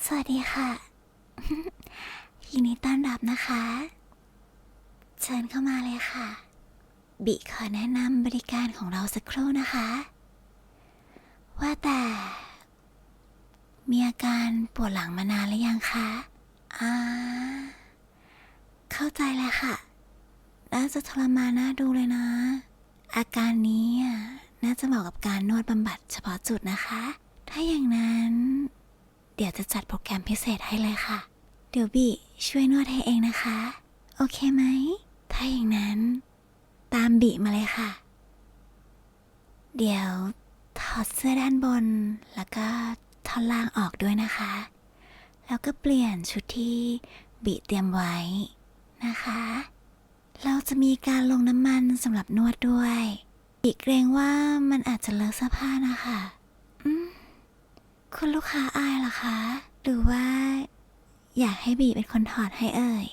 สวัสดีค่ะ ยินดีต้อนรับนะคะ เชิญเข้ามาเลยค่ะ บิขอแนะนำบริการของเราสักครู่นะคะ ว่าแต่ มีอาการปวดหลังมานานหรือยังคะอ่าเข้าใจแล้วค่ะ น่าจะทรมานน่าดูเลยนะ อาการนี้น่าจะเหมาะกับการนวดบำบัดเฉพาะจุดนะคะ ถ้าอย่างนั้น เดี๋ยวจะจัดโปรแกรมพิเศษให้เลยค่ะ เดี๋ยวบีช่วยนวดให้เองนะคะ โอเคไหม ถ้าอย่างนั้น ตามบีมาเลยค่ะ เดี๋ยวถอดเสื้อด้านบน แล้วก็ท่อนล่างออกด้วยนะคะ แล้วก็เปลี่ยนชุดที่บีเตรียมไว้นะคะ เราจะมีการลงน้ำมันสำหรับนวดด้วยบีเกรงว่ามันอาจจะเลอะเสื้อผ้านะคะ คุณลูกค้าอายเหรอคะ หรือว่า อยากให้บีเป็นคนถอดให้เอ่ย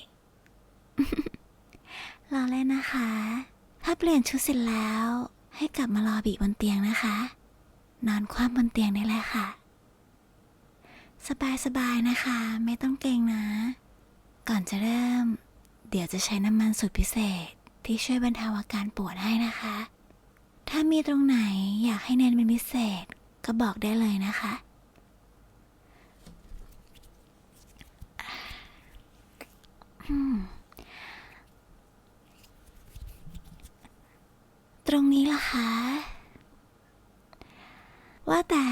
รอเล่นนะคะ ถ้าเปลี่ยนชุดเสร็จแล้ว ให้กลับมารอบีบนเตียงนะคะ นอนคว่ำบนเตียงได้เลยค่ะ สบายๆนะคะ ไม่ต้องเกรงนะ ก่อนจะเริ่ม เดี๋ยวจะใช้น้ำมันสูตรพิเศษที่ช่วยบรรเทาอาการปวดให้นะคะ ถ้ามีตรงไหนอยากให้เน้นเป็นพิเศษก็บอกได้เลยนะคะ อืม ตรงนี้ล่ะคะ ว่าแต่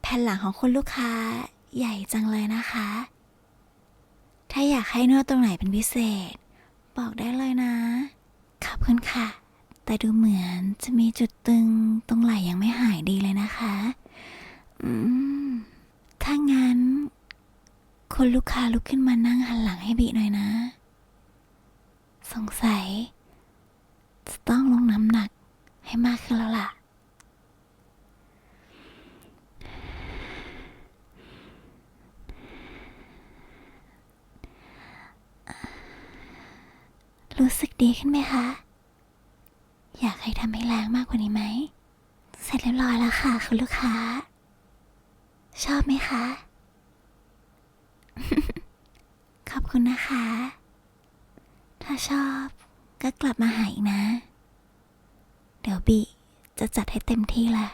แผ่นหลังของคุณลูกค้าใหญ่จังเลยนะคะ ถ้าอยากให้นวดตรงไหนเป็นพิเศษ บอกได้เลยนะ ขอบคุณค่ะ แต่ดูเหมือนจะมีจุดตึงตรงไหล่ยังไม่หายดีเลยนะคะ อืม ถ้างั้น คุณลูกค้าลุกขึ้นมานั่งหันหลังให้บีหน่อยนะ สงสัย จะต้องลงน้ำหนักให้มากขึ้นแล้วล่ะ รู้สึกดีขึ้นไหมคะ อยากให้ทำให้แรงมากกว่านี้ไหม เสร็จเรียบร้อยแล้วค่ะคุณลูกค้า ชอบไหมคะ ขอบคุณนะคะ ถ้าชอบก็กลับมาหาอีกนะ เดี๋ยวบีจะจัดให้เต็มที่แหละ